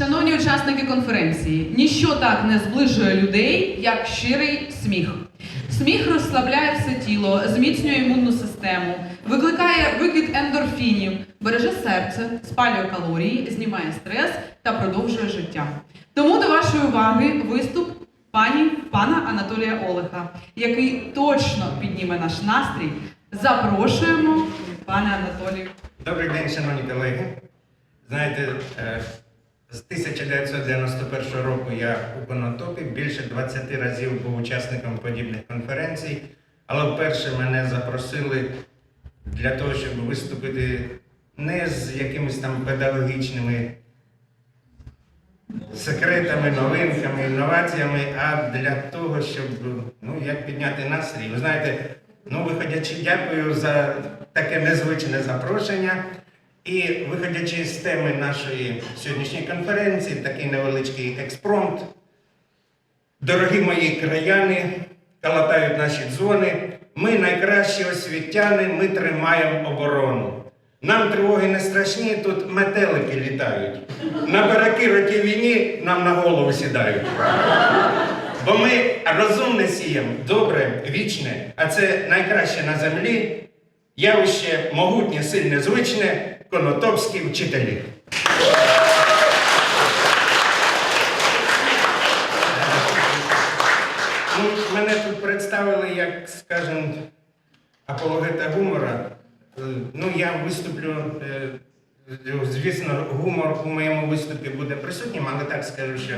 Шановні учасники конференції, ніщо так не зближує людей, як щирий сміх. Сміх розслабляє все тіло, зміцнює імунну систему, викликає викид ендорфінів, береже серце, спалює калорії, знімає стрес та продовжує життя. Тому до вашої уваги виступ пані пана Анатолія Олеха, який точно підніме наш настрій. Запрошуємо, пане Анатолію. Добрий день, шановні колеги. Знаєте, е, з 1991 року я у Конотопі більше 20 разів був учасником подібних конференцій, але вперше мене запросили для того, щоб виступити не з якимись там педагогічними секретами, новинками, інноваціями, а для того, щоб ну, як підняти настрій. Ви знаєте, ну, виходячи, дякую за таке незвичне запрошення. І виходячи з теми нашої сьогоднішньої конференції, такий невеличкий експромт. Дорогі мої краяни, калатають наші дзвони. Ми найкращі освітяни, ми тримаємо оборону. Нам тривоги не страшні, тут метелики літають. На перекироті війні нам на голову сідають. Бо ми розумне сіємо, добре, вічне, а це найкраще на землі. Явище могутнє, сильне, звичне, конотопські вчителі. Ну, мене тут представили, як, скажем, апологета гумора. Е, Ну, я виступлю, е, звісно, гумор у моєму виступі буде присутнім, але так скажу, що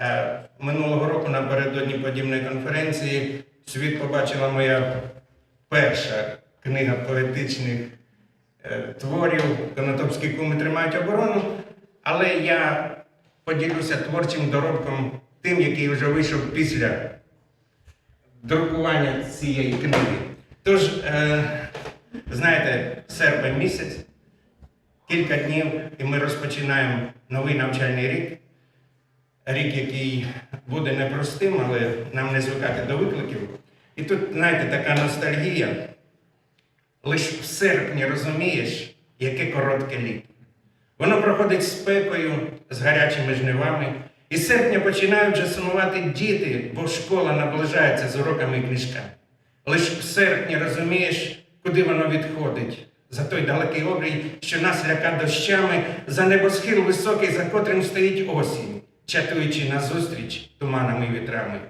е, минулого року напередодні подібної конференції світ побачила моя перша книга поетичних е, творів Конотопські куми тримають оборону. Але я поділюся творчим доробком тим, який вже вийшов після друкування цієї книги. Тож, е, знаєте, серпень місяць, кілька днів, і ми розпочинаємо новий навчальний рік. Рік, який буде непростим, але нам не звикати до викликів. І тут, знаєте, така ностальгія. Лише в серпні розумієш, яке коротке літо. Воно проходить спекою з гарячими жнивами. І з серпня починають вже сумувати діти, бо школа наближається з уроками і книжками. Лише в серпні розумієш, куди воно відходить. За той далекий обрій, що нас ляка дощами, за небосхил високий, за котрим стоїть осінь, чатуючи назустріч туманами і вітрами.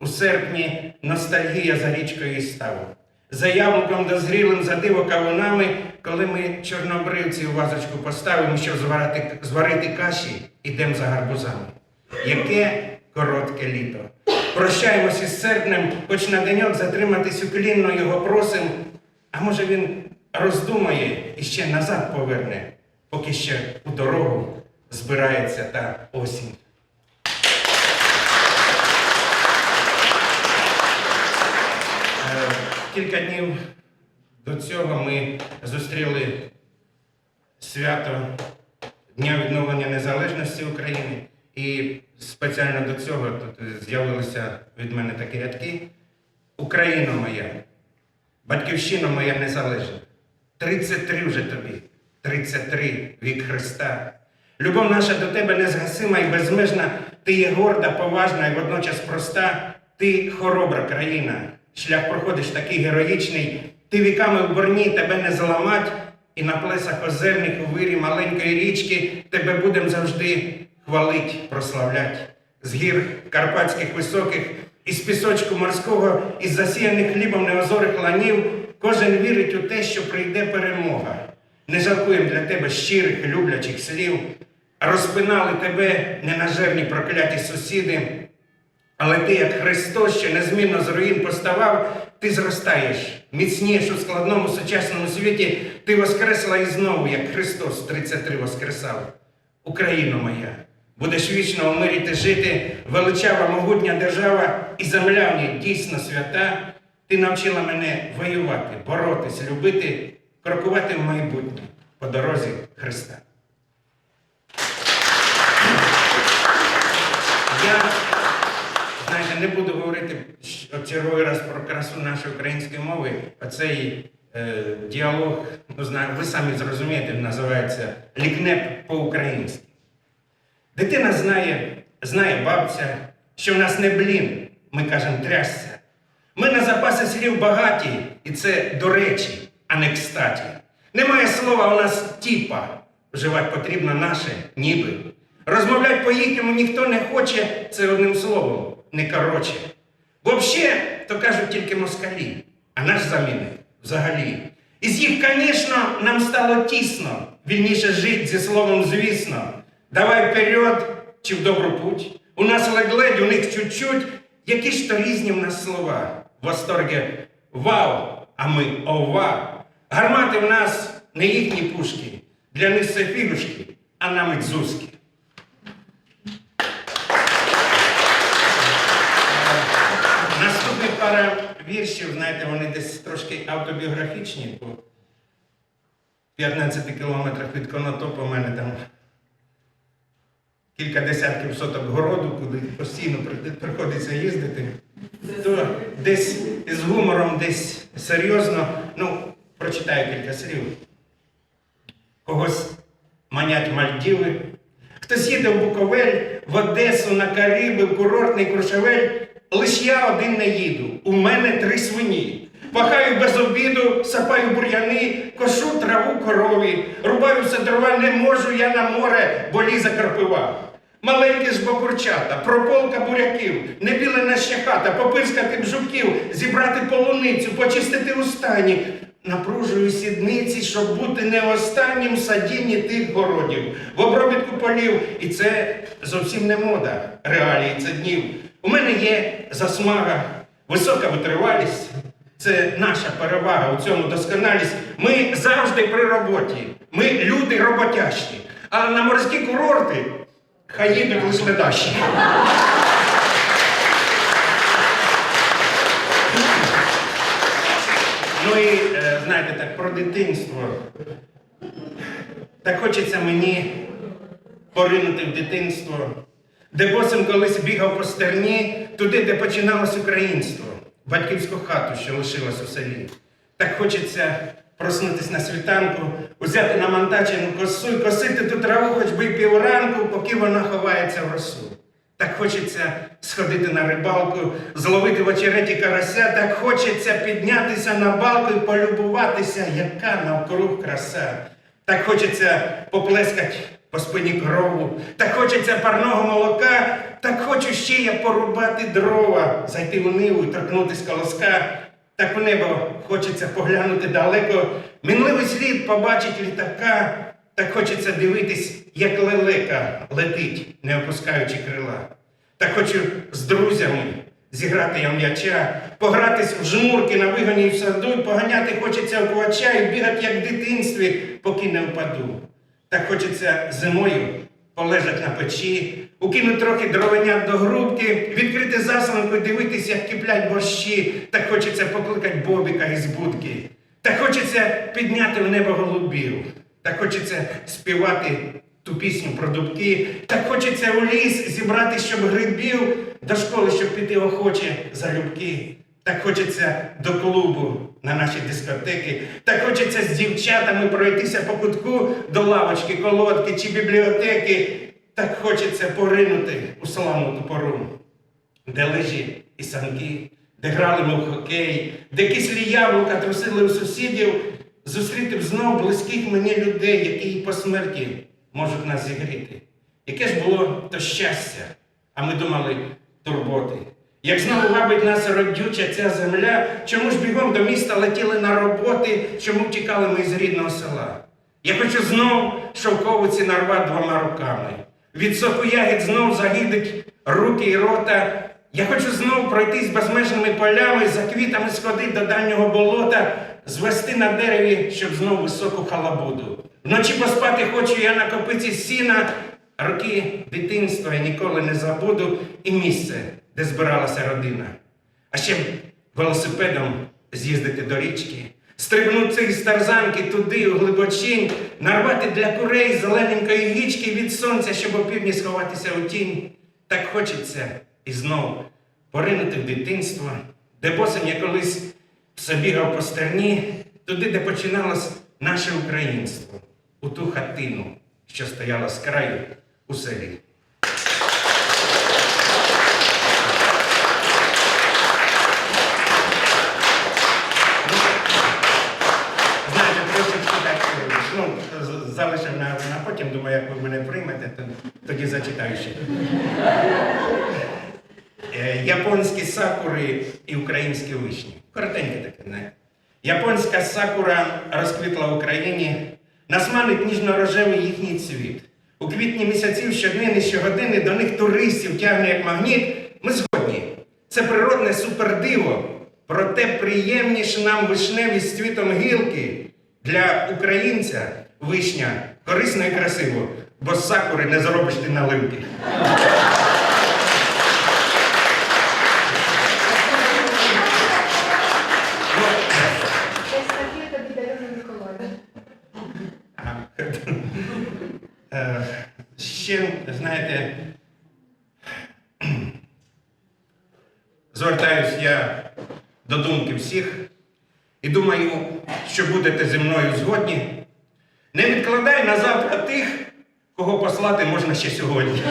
У серпні ностальгія за річкою і ставом, за яблуком дозрілим, за диво кавунами, коли ми чорнобривці у вазочку поставимо, щоб зварити, зварити каші, ідемо за гарбузами. Яке коротке літо. Прощаємося із серпнем, хоч на деньок затриматись уклінно його просим, а може він роздумає і ще назад поверне, поки ще у дорогу збирається та осінь. Е, Кілька днів до цього ми зустріли свято Дня відновлення незалежності України. І спеціально до цього тут з'явилися від мене такі рядки. Україна моя, батьківщина моя незалежна. 33 вже тобі, 33 вік Христа. Любов наша до тебе незгасима і безмежна, ти є горда, поважна і водночас проста, ти хоробра країна. Шлях проходиш такий героїчний, ти віками в борні тебе не зламать, і на плесах озерних у вирі маленької річки тебе будем завжди хвалить, прославлять. З гір карпатських високих, із пісочку морського, із засіяних хлібом неозорих ланів, кожен вірить у те, що прийде перемога. Не жалкуєм для тебе щирих, люблячих слів, розпинали тебе ненажерні прокляті сусіди. Але ти, як Христос, що незмінно з руїн поставав, ти зростаєш, міцнієш у складному сучасному світі, ти воскресла і знову, як Христос 33 воскресав. Україно моя, будеш вічно у мирі ти жити, величава могутня держава і земля в ній дійсно свята. Ти навчила мене воювати, боротись, любити, крокувати в майбутнє по дорозі Христа. Я знаєте, не буду говорити черговий раз про красу нашої української мови. Оцей е, діалог, ну знаю, ви самі зрозумієте, називається лікнеп по-українськи. Дитина знає, знає бабця, що в нас не блін, ми кажемо трясся. Ми на запаси слів багаті, і це до речі, а не кстаті. Немає слова у нас тіпа. Вживати потрібно наше, ніби. Розмовляти по-їхньому ніхто не хоче, це одним словом, не короче. Бо взагалі, то кажуть тільки москалі, а наш замінник взагалі. Із їх, звісно, нам стало тісно, вільніше жити зі словом звісно. Давай вперед чи в добру путь. У нас ледь-ледь, у них чуть-чуть. Які ж то різні в нас слова. В восторгі вау, а ми ова. Гармати в нас не їхні пушки. Для них це фігушки, а нам дзузки. Віршів, знаєте, вони десь трошки автобіографічні. По 15 кілометрах від Конотопа у мене там кілька десятків соток городу, куди постійно приходиться їздити. То десь з гумором, десь серйозно. Ну, прочитаю кілька слів. Когось манять Мальдіви, хтось їде в Буковель, в Одесу, на Кариби, в курортний Крушевель. Лиш я один не їду. У мене три свині. Пахаю без обіду, сапаю бур'яни, кошу траву корові, рубаю все дрова, не можу я на море, бо ліза карпива. Маленькі ж бокурчата, прополка буряків, не білена ще хата, попискати б жуків, зібрати полуницю, почистити у стані. Напружую сідниці, щоб бути не останнім в садінні тих городів, в обробітку полів. І це зовсім не мода, реалії це днів. У мене є засмага, висока витривалість. Це наша перевага у цьому досконалість. Ми завжди при роботі. Ми люди роботящі. А на морські курорти хай їдуть лише. Ну і е, знаєте так, про дитинство. Так хочеться мені поринути в дитинство, де босим колись бігав по стерні, туди, де починалось українство, батьківську хату, що лишилась у селі. Так хочеться проснутись на світанку, узяти на монтачену косу і косити ту траву хоч би й півранку, поки вона ховається в росу. Так хочеться сходити на рибалку, зловити в очереті карася, так хочеться піднятися на балку і полюбуватися, яка навкруг краса. Так хочеться поплескати по спині корову, так хочеться парного молока, так хочу ще я порубати дрова, зайти у ниву торкнутись колоска. Так у небо хочеться поглянути далеко, мінливий слід побачить літака, так хочеться дивитись, як лелека летить, не опускаючи крила. Так хочу з друзями зіграти я м'яча, погратись в жмурки на вигоні в саду, поганяти хочеться в квача і бігати, як в дитинстві, поки не впаду. Так хочеться зимою полежать на печі, укинуть трохи дровенят до грубки, відкрити засранку і дивитись, як киплять борщі. Так хочеться покликати Бобіка із будки. Так хочеться підняти в небо голубів. Так хочеться співати ту пісню про дубки. Так хочеться у ліс зібрати, щоб грибів, до школи, щоб піти охоче залюбки. Так хочеться до клубу на наші дискотеки. Так хочеться з дівчатами пройтися по кутку до лавочки, колодки чи бібліотеки. Так хочеться поринути у славну ту пору, де лежі і санки, де грали ми в хокей, де кислі яблука трусили у сусідів, зустріти знов близьких мені людей, які й по смерті можуть нас зігріти. Яке ж було то щастя, а ми думали турботи. Як знову вабить нас родюча ця земля, чому ж бігом до міста летіли на роботи, чому втікали ми з рідного села? Я хочу знов шовковиці нарвати двома руками. Від соку ягід знов загидить руки і рота. Я хочу знов пройтись безмежними полями, за квітами сходить до дальнього болота, звести на дереві, щоб знов високу халабуду. Вночі поспати хочу я на копиці сіна, роки дитинства я ніколи не забуду, і місце, де збиралася родина. А ще велосипедом з'їздити до річки, стрибнути з тарзанки туди, у глибочинь, нарвати для курей зелененької гічки від сонця, щоб опівдні сховатися у тінь. Так хочеться і знов поринути в дитинство, де босим я колись все бігав по стерні, туди, де починалось наше українство, у ту хатину, що стояла з краю у селі. Тоді зачитаю ще. Е, Японські сакури і українські вишні. Коротеньке таке, не? Японська сакура розквітла в Україні, нас манить ніжно-рожевий їхній цвіт. У квітні місяців щоднини, щогодини до них туристів тягне як магніт. Ми згодні. Це природне супердиво. Проте приємніше нам вишневі з цвітом гілки. Для українця вишня корисно і красиво, бо сакури не заробиш ти наливки. Ну, Десь такі тобі дарує Миколай. А, е, Ще, знаєте, звертаюсь я до думки всіх і думаю, що будете зі мною згодні. Не відкладай на завтра тих, кого послати можна ще сьогодні.